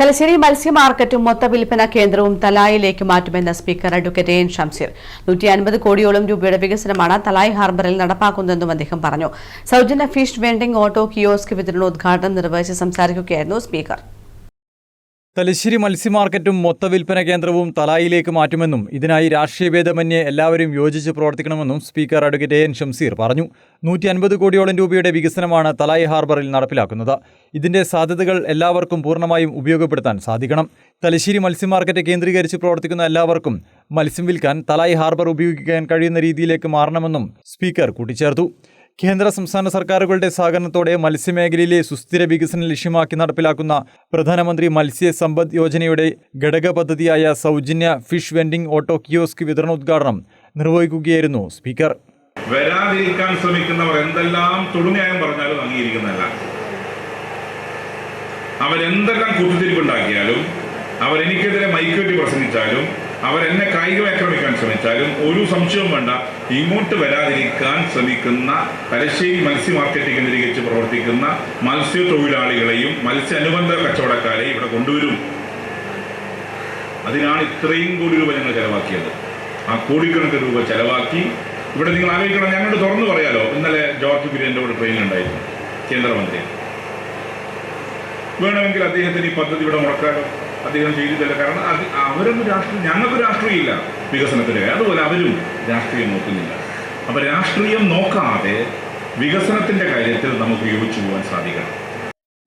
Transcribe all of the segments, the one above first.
തലശ്ശേരി മത്സ്യ മാർക്കറ്റും മൊത്ത വിൽപ്പന കേന്ദ്രവും തലായിലേക്ക് മാറ്റുമെന്ന് സ്പീക്കർ അഡ്വക്കേറ്റ് എൻ ഷംസീർ. നൂറ്റി അൻപത് കോടിയോളം രൂപയുടെ വികസനമാണ് തലായ് ഹാർബറിൽ നടപ്പാക്കുന്നതെന്നും അദ്ദേഹം പറഞ്ഞു. സൗജന്യ ഫിഷ് വെൻഡിംഗ് ഓട്ടോ കിയോസ്ക് വിതരണോദ്ഘാടനം നിർവഹിച്ച് സംസാരിക്കുകയായിരുന്നു സ്പീക്കർ. തലശ്ശേരി മത്സ്യമാർക്കറ്റും മൊത്ത വിൽപ്പന കേന്ദ്രവും തലായിലേക്ക് മാറ്റുമെന്നും ഇതിനായി രാഷ്ട്രീയ ഭേദമന്യേ എല്ലാവരും യോജിച്ച് പ്രവർത്തിക്കണമെന്നും സ്പീക്കർ അഡ്വക്കേറ്റ് എൻ ഷംസീർ പറഞ്ഞു. നൂറ്റി അൻപത് കോടിയോളം രൂപയുടെ വികസനമാണ് തലായി ഹാർബറിൽ നടപ്പിലാക്കുന്നത്. ഇതിന്റെ സാധ്യതകൾ എല്ലാവർക്കും പൂർണമായും ഉപയോഗപ്പെടുത്താൻ സാധിക്കണം. തലശ്ശേരി മത്സ്യമാർക്കറ്റ് കേന്ദ്രീകരിച്ച് പ്രവർത്തിക്കുന്ന എല്ലാവർക്കും മത്സ്യം വിൽക്കാൻ തലായി ഹാർബർ ഉപയോഗിക്കാൻ കഴിയുന്ന രീതിയിലേക്ക് മാറണമെന്നും സ്പീക്കർ കൂട്ടിച്ചേർത്തു. കേന്ദ്ര സംസ്ഥാന സർക്കാരുകളുടെ സഹകരണത്തോടെ മത്സ്യമേഖലയിലെ സുസ്ഥിര വികസനം ലക്ഷ്യമാക്കി നടപ്പിലാക്കുന്ന പ്രധാനമന്ത്രി മത്സ്യ സമ്പദ് യോജനയുടെ ഘടക പദ്ധതിയായ സൗജന്യ ഫിഷ് വെൻഡിംഗ് ഓട്ടോ കിയോസ്ക് വിതരണോദ്ഘാടനം നിർവഹിക്കുകയായിരുന്നു സ്പീക്കർ. വരാതിരിക്കാൻ ശ്രമിക്കുന്നവർ എന്തെല്ലാം തുടുന്യായം പറഞ്ഞാലും അംഗീകരിക്കുന്നതല്ല. അവരെന്തെല്ലാം കുത്തിത്തിരിപ്പുണ്ടാക്കിയാലും അവരെനിക്കെതിരെ മൈക്കുവെട്ടി പ്രസംഗിച്ചാലും അവരെന്നെ കായികമായി ആക്രമിക്കാൻ ശ്രമിച്ചാലും ഒരു സംശയവും വേണ്ട. ഇങ്ങോട്ട് വരാതിരിക്കാൻ ശ്രമിക്കുന്ന തലശ്ശേരി മത്സ്യ മാർക്കറ്റ് കേന്ദ്രീകരിച്ച് പ്രവർത്തിക്കുന്ന മത്സ്യത്തൊഴിലാളികളെയും മത്സ്യ അനുബന്ധ കച്ചവടക്കാരെയും ഇവിടെ കൊണ്ടുവരും. അതിനാണ് ഇത്രയും കോടി രൂപ ഞങ്ങൾ ചെലവാക്കിയത്. ആ കോടിക്കണക്കിന് രൂപ ചെലവാക്കി. ഇവിടെ നിങ്ങൾ ആലോചിക്കണം ഞങ്ങളുടെ തുറന്നു പറയാലോ ഇന്നലെ ജോർജ് കുര്യന്റെ കൂടെ ട്രെയിനിലുണ്ടായിരുന്നു കേന്ദ്രമന്ത്രി. വേണമെങ്കിൽ അദ്ദേഹത്തിന് ഈ പദ്ധതി ഇവിടെ മുടക്കാലോ? അദ്ദേഹം ചെയ്തിട്ടില്ല. കാരണം അത് അവരൊന്നും രാഷ്ട്രീയം ഞങ്ങൾക്ക് രാഷ്ട്രീയമില്ല വികസനത്തിന്. അതുപോലെ അവരും രാഷ്ട്രീയം നോക്കുന്നില്ല. അപ്പോൾ രാഷ്ട്രീയം നോക്കാതെ വികസനത്തിന്റെ കാര്യത്തിൽ നമുക്ക് യോജിച്ചു പോകാൻ സാധിക്കണം.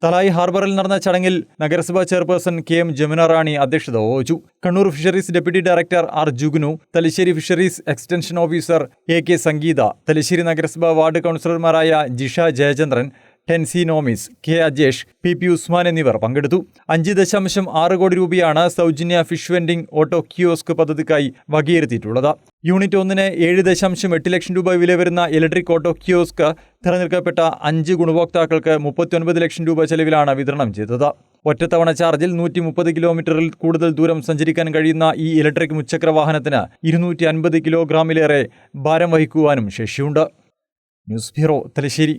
തലായി ഹാർബറിൽ നടന്ന ചടങ്ങിൽ നഗരസഭാ chairperson K M Jamuna Rani അധ്യക്ഷത വഹിച്ചു. Kannur fisheries deputy director R Jugnu Thalassery fisheries extension officer A K Sangeetha Thalassery നഗരസഭാ വാർഡ് കൗൺസിലർമാരായ Jisha Jayachandran Tency Nomis K. Ajesh P. P. Usman എന്നിവർ പങ്കെടുത്തു. അഞ്ച് ദശാംശം ആറ് കോടി രൂപയാണ് സൗജന്യ ഫിഷ് വെൻഡിംഗ് ഓട്ടോ കിയോസ്ക് പദ്ധതിക്കായി വകയിരുത്തിയിട്ടുള്ളത്. യൂണിറ്റ് ഒന്നിന് ഏഴ് ദശാംശം എട്ട് ലക്ഷം രൂപ വില വരുന്ന ഇലക്ട്രിക് ഓട്ടോ കിയോസ്ക് തിരഞ്ഞെടുക്കപ്പെട്ട അഞ്ച് ഗുണഭോക്താക്കൾക്ക് മുപ്പത്തിയൊൻപത് ലക്ഷം രൂപ ചെലവിലാണ് വിതരണം ചെയ്തത്. ഒറ്റത്തവണ ചാർജിൽ നൂറ്റി മുപ്പത് കിലോമീറ്ററിൽ കൂടുതൽ ദൂരം സഞ്ചരിക്കാൻ കഴിയുന്ന ഈ ഇലക്ട്രിക് മുച്ചക്ര വാഹനത്തിന് ഇരുന്നൂറ്റി അൻപത് കിലോഗ്രാമിലേറെ ഭാരം വഹിക്കുവാനും ശേഷിയുണ്ട്. News bureau Thalassery.